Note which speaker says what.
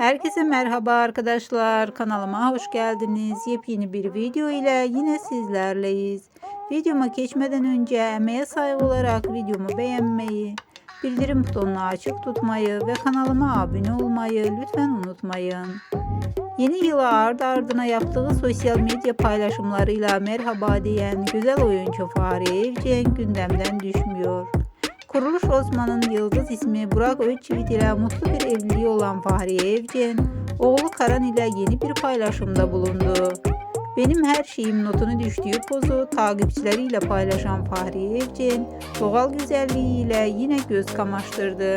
Speaker 1: Herkese merhaba arkadaşlar. Kanalıma hoş geldiniz. Yepyeni bir video ile yine sizlerleyiz. Videoma geçmeden önce emeğe saygı olarak videomu beğenmeyi, bildirim butonunu açık tutmayı ve kanalıma abone olmayı lütfen unutmayın. Yeni yıla ardı ardına yaptığı sosyal medya paylaşımlarıyla merhaba diyen güzel oyuncu Fahriye Evcen gündemden düşmüyor. Kuruluş Osman'ın yıldız ismi Burak Özçivit ile mutlu bir evliliği olan Fahriye Evcen, oğlu Karan ile yeni bir paylaşımda bulundu. Benim her şeyim notunu düştüğü pozu takipçileriyle paylaşan Fahriye Evcen, doğal güzelliğiyle yine göz kamaştırdı.